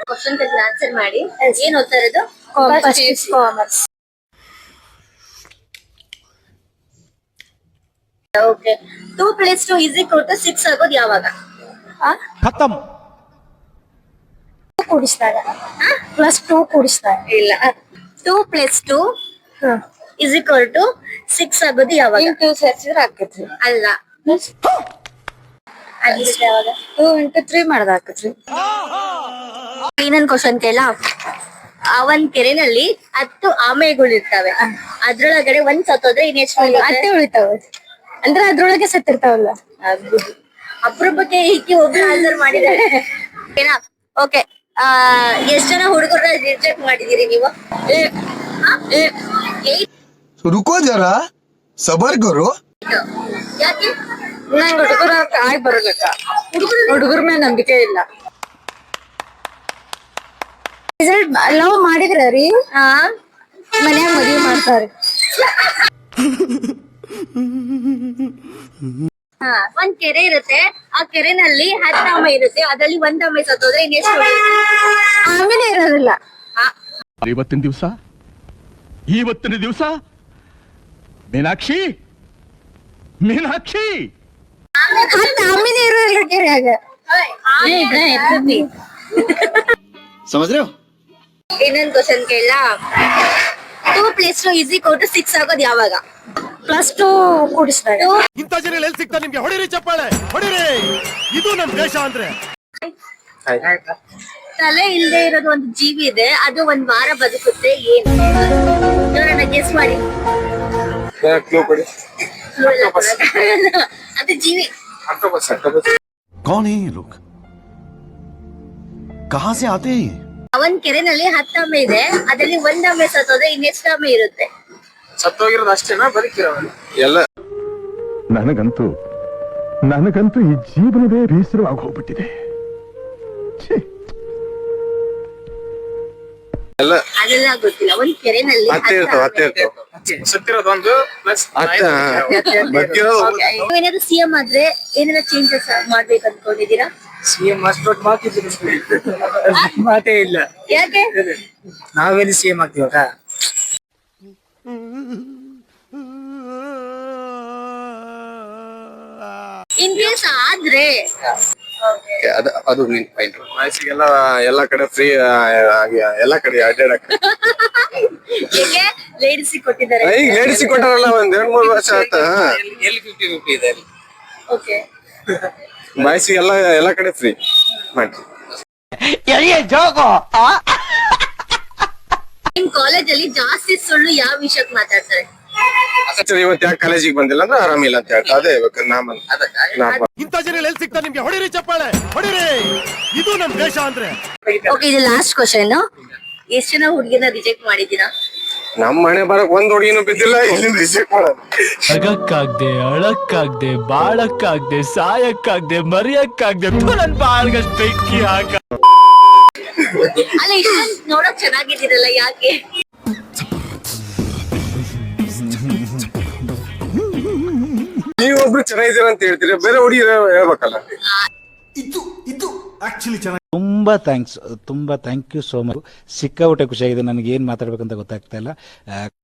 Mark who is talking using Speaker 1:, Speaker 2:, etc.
Speaker 1: Question ತೆಗೆದು ಮಾಡಿ. ಏನ್ ಓದ್ತಾ ಇರೋದು commerce okay two is equal to six ಆಗೋದು ಯಾವಾಗ?
Speaker 2: ಪ್ಲಸ್
Speaker 1: ಇಲ್ಲ. Two plus two is equal to six ಆಗೋದು ಯಾವಾಗ?
Speaker 2: ಟೂ ಸೇರಿಸಿದ್ರೆ ಆಗ್ತೈತ್ರಿ
Speaker 1: ಅಲ್ಲ.
Speaker 2: ಟೂ ಇಂಟು ತ್ರೀ ಮಾಡ್ದ ಹಾಕತ್ರಿ.
Speaker 1: ಇನ್ನೊಂದು ಕ್ವಶನ್ ಕೇಳ. ಆ ಒಂದ್ ಕೆರೆನಲ್ಲಿ ಹತ್ತು ಆಮೆಗಳಿರ್ತಾವೆ. ಅದ್ರೊಳಗಡೆ ಒಂದ್ ಸತ್ತೋದ್ರೆ ಇನ್ನೆಷ್ಟು ಎಷ್ಟು
Speaker 2: ಉಳಿತಾವ. ಅಂದ್ರೆ ಅದ್ರೊಳಗೆ ಸತ್ತಿರ್ತಾವಲ್ಲ
Speaker 1: ಅಪರೂಪಕ್ಕೆ ಈಕೆ ಒಬ್ರು ಆನ್ಸರ್ ಮಾಡಿದ್ದಾರೆ ಏನ? ಓಕೆ. ಆ ಎಷ್ಟ್ ಜನ ಹುಡುಗರ ರಿಜೆಕ್ಟ್ ಮಾಡಿದಿರಿ ನೀವು?
Speaker 3: ರುಕೋ ಜರಾ. ಸಬರ್ ಹುಡುಗರ
Speaker 1: ಯಾಕೆ?
Speaker 2: ನಂಗೆ ಹುಡುಗರ ಹುಡುಗರ ಮೇಲೆ ನಂಬಿಕೆ ಇಲ್ಲ. ರಿಸಲ್ಟ್ ಲವ್ ಮಾಡಿದ್ರ ರೀ.
Speaker 1: ಆ
Speaker 2: ಮನ್ಯಾಗ ಮದ್ವಿ ಮಾಡ್ತಾರ.
Speaker 1: ಹಾ ಒಂದ್ ಕೆರೆ ಇರುತ್ತೆ. ಆ ಕೆರೆನಲ್ಲಿ ಹತ್ತಾಮ ಇರುತ್ತೆ. ಅದ್ರಲ್ಲಿ ಒಂದಮ್ಮ ಸತ್ತೋದ್ರೆ ಇನ್ನೆಷ್ಟು
Speaker 2: ಆಮೇಲೆ ಇರೋದಿಲ್ಲ.
Speaker 4: ಇವತ್ತಿನ ದಿವಸ? ಇವತ್ತಿನ ದಿವಸ? ಮೀನಾಕ್ಷಿ? ಮೀನಾಕ್ಷಿ?
Speaker 2: ಹತ್ತು ಇರೋದಿಲ್ಲ ಕೆರೆಯಾಗ.
Speaker 3: ಸಮಜ್ರೆ
Speaker 1: ಇನ್ನೊಂದ್ ಕ್ವಶನ್ ಕೇಳ two plus two is equal to six ಆಗೋದು ಯಾವಾಗ
Speaker 2: ಪ್ಲಸ್ ಟೂ ಕೂಡಿಸಿದಾಗ
Speaker 4: ಇಂಥ ಜನ ಎಲ್ಲಿ ಸಿಗ್ತಾರೆ ನಿಮ್ಗೆ ಹೊಡಿರಿ ಚಪ್ಪಾಳೆ ಹೊಡಿರಿ ಇದು ನಮ್ ದೇಶ ಅಂದ್ರೆ
Speaker 1: ತಲೆ ಇಲ್ಲದೆ ಇರೋದು ಒಂದು ಜೀವಿ ಇದೆ ಅದು ಒಂದ್ ವಾರ ಬದುಕುತ್ತೆ ಏನು ನೋಡೋಣ ಗೆಸ್ ಮಾಡಿ Clue ಎಲ್ಲ ಕೊಡಕ್ಕಾಗಲ್ಲ. ಅದು ಜೀವಿ
Speaker 5: कौन है ये लोग कहाँ से आते हैं ये
Speaker 1: ಒಂದ್ ಕೆರೆನಲ್ಲಿ ಹತ್ತು ಆಮೆ ಇದೆ. ಅದ್ರಲ್ಲಿ ಒಂದ್ ಆಮೆ ಸತ್ತೋದ್ರೆ ಇನ್ನೆಷ್ಟು ಆಮೆ ಇರುತ್ತೆ?
Speaker 6: ಸತ್ತೋಗಿರೋದು ಅಷ್ಟೇನಾ? ಬದುಕಿರೋದು
Speaker 3: ಎಲ್ಲ
Speaker 4: ನನಗಂತೂ ನನಗಂತೂ ಈ ಜೀವನವೇ ಬೇಸರವಾಗಿ ಹೋಗ್ಬಿಟ್ಟಿದೆ. ಛೀ.
Speaker 1: ಅದೆಲ್ಲ ಗೊತ್ತಿಲ್ಲ. ಒಂದ್ ಕೆರೆನಲ್ಲಿ
Speaker 3: ಹತ್ತೆ ಇರ್ತಾವ ಹತ್ತೆ ಇರ್ತಾವ
Speaker 6: ಸತ್ತಿರೋದು ಒಂದು ಪ್ಲಸ್
Speaker 1: ಏನಾದ್ರು ಸಿಎಂ ಆದ್ರೆ ಏನಾದ್ರು ಚೇಂಜಸ್ ಮಾಡ್ಬೇಕು ಅನ್ಕೊಂಡಿದೀರಾ
Speaker 6: ಸಿಎಂ ಅಷ್ಟು ದೊಡ್ಡ ಮಾತಿದ್ರು ಮಾತೇ ಇಲ್ಲ.
Speaker 1: ಯಾಕೆ?
Speaker 6: ನಾವೆಲ್ಲಿ ಸಿಎಂ ಆಗ್ತೀವಾಗ
Speaker 1: ಇನ್ ಕೇಸ್ ಆದ್ರೆ
Speaker 3: ಅದು ಅದು ಮೇನ್ ಪಾಯಿಂಟ್ ವಯಸ್ಸಿಗೆಲ್ಲ ಎಲ್ಲಾ ಕಡೆ ಫ್ರೀ ಎಲ್ಲಾ ಕಡೆ ಅಡ್ಡಾಡಕ್
Speaker 1: ಲೇಡೀಸ್ ಕೊಟ್ಟಿದ್ದಾರೆ.
Speaker 3: ಈಗ ಲೇಡೀಸ್ ಕೊಟ್ಟಾರಲ್ಲ ಒಂದ್ ಎರಡ್ ಮೂರ್ ವರ್ಷ ಆಯ್ತಾ?
Speaker 6: ಎಲ್ಲಿ ಫಿಫ್ಟಿ ಫಿಫ್ಟಿ ಇದೆ
Speaker 1: ಓಕೆ
Speaker 3: ಬಾಯ್ಸಿಗೆಲ್ಲ ಎಲ್ಲ ಕಡೆ ಫ್ರೀ ಮಾಡಿ
Speaker 1: ನಿಮ್ ಕಾಲೇಜ್ ಅಲ್ಲಿ ಜಾಸ್ತಿ ಸುಳ್ಳು ಯಾವ ವಿಷಯಕ್ಕೆ ಮಾತಾಡ್ತಾರೆ?
Speaker 3: ಸರ್ ಇವತ್ತು ಯಾಕೆ ಕಾಲೇಜಿಗೆ ಬಂದಿಲ್ಲ ಅಂದ್ರೆ ಆರಾಮಿಲ್ಲ ಅಂತ ಹೇಳ್ತಾ ಅದೇ ಬೇಕಾದ್ರೆ ನಾ ಬಂದ್ ನಾ ಬಂದ್-
Speaker 4: ಇಂಥ ಜನ ಎಲ್ಲಿ ಸಿಗ್ತಾರೆ ನಿಮ್ಗೆ? ಹೊಡಿರಿ ಚಪ್ಪಾಳೆ ಹೊಡಿರಿ! ಇದು ನಮ್ ದೇಶ ಅಂದ್ರೆ.
Speaker 1: ಓಕೆ ಇದು ಲಾಸ್ಟ್ ಕ್ವಶನ್ ಎಷ್ಟು ಜನ ಹುಡುಗಿನ ರಿಜೆಕ್ಟ್ ಮಾಡಿದೀರಾ
Speaker 3: ನಮ್ಮ ಮನೆ ಬರಕ್ ಒಂದ್ ಹುಡುಗಿನೂ ಬಿದ್ದಿಲ್ಲ ಎಲ್ಲಿಂದ ರಿಸೀವ್ ಮಾಡೋದು.
Speaker 7: ಅಗಕ್ಕಾಗ್ದೆ ಅಳಕ್ಕಾಗ್ದೆ ಬಾಳಕ್ಕಾಗ್ದೆ ಸಾಯಕ್ಕಾಗ್ದೆ ಮರಿಯಕ್ಕಾಗ್ದೆ ನನ್ ಬಾಳ್ಗಷ್ಟ್ ಬೆಂಕಿ ಹಾಕ.
Speaker 1: ಅಲ್ಲ ಇಷ್ಟೊಂದು ನೋಡಕ್ ಚೆನ್ನಾಗಿದ್ದೀರಲ್ಲ ಯಾಕೆ?
Speaker 3: ನೀವೊಬ್ರು ಚೆನ್ನಾಗಿದ್ದೀರ ಅಂತ ಹೇಳ್ತೀರಿ? ಬೇರೆ ಹುಡುಗಿ ಹೇಳ್ಬೇಕಲ್ಲ.
Speaker 8: ತುಂಬಾ ಥ್ಯಾಂಕ್ಸ್ ತುಂಬಾ ಥ್ಯಾಂಕ್ ಯು ಸೋ ಮಚ್ ಸಿಕ್ಕಾಪಟ್ಟೆ ಖುಷಿಯಾಗಿದೆ ನನಗೆ ಏನ್ ಮಾತಾಡ್ಬೇಕಂತ ಗೊತ್ತಾಗ್ತಾ ಇಲ್ಲ.